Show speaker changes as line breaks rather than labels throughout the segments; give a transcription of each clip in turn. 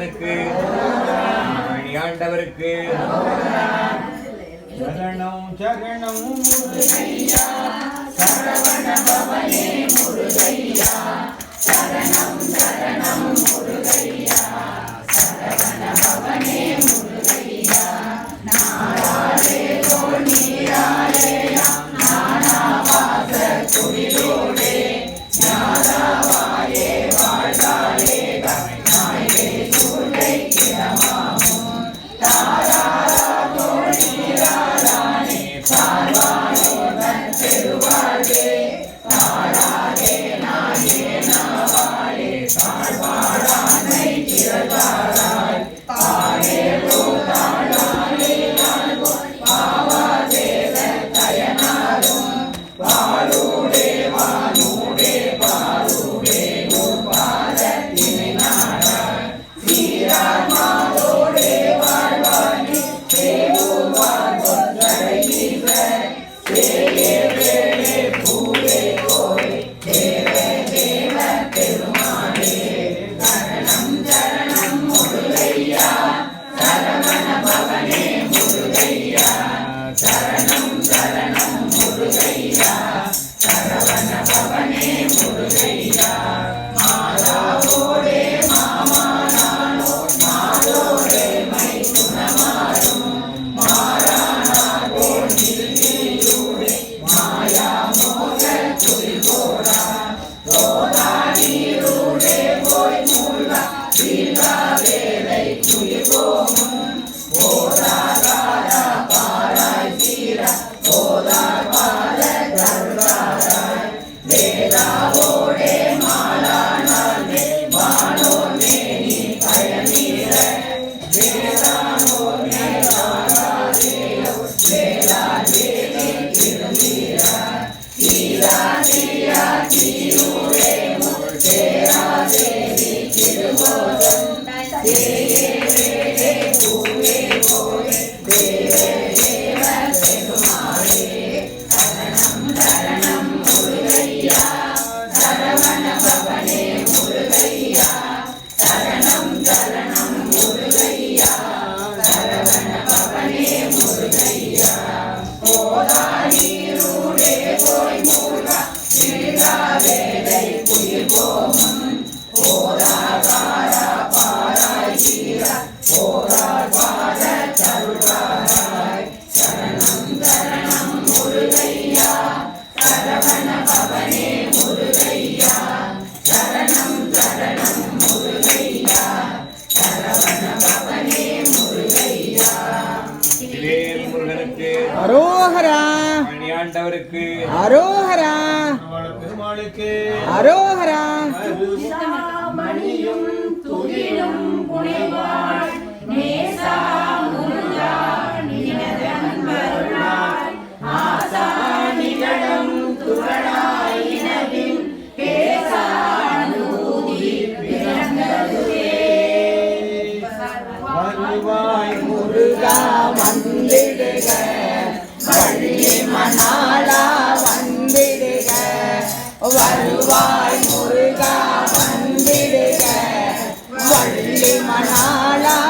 முருகனுக்கு ஆண்டவருக்கு.
சரணம் சரணம் முருகையா. சரவண
முருகையா. சரணம் சரணம் முருகையா. சரவண பவனே முருகையா. நான் Sunday. దేవి తిరుమోదం దేవి
மணியாண்டவருக்கு
அரோஹரா.
பெருமாளுக்கு
அரோஹரா. வள்ளி வந்திடுக. வருவாய் முருகா வந்திடுக. வள்ளி மணாளா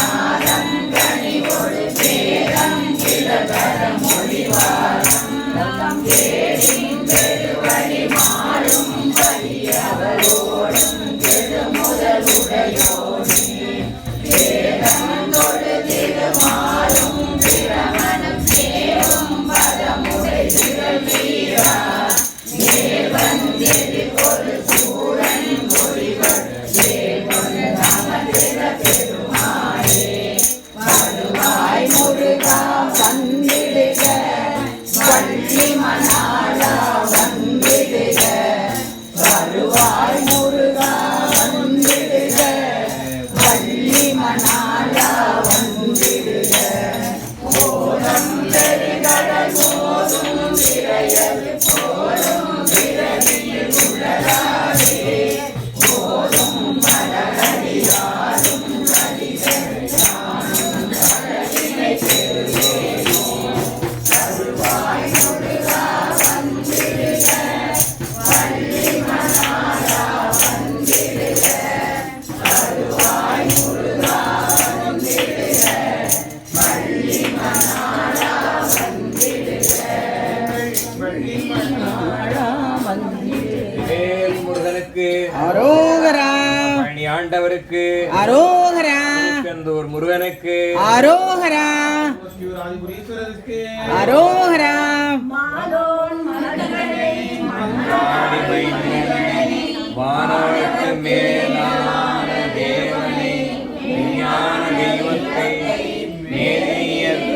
Hey,
ஆண்டவருக்கு.
அரோகரா.
திருச்செந்தூர் முருகனுக்கு.
அரோகரா. அரோகரா.
வானவருக்கு மேலான தேவனை விஞ்ஞான தெய்வத்தை மேலியல்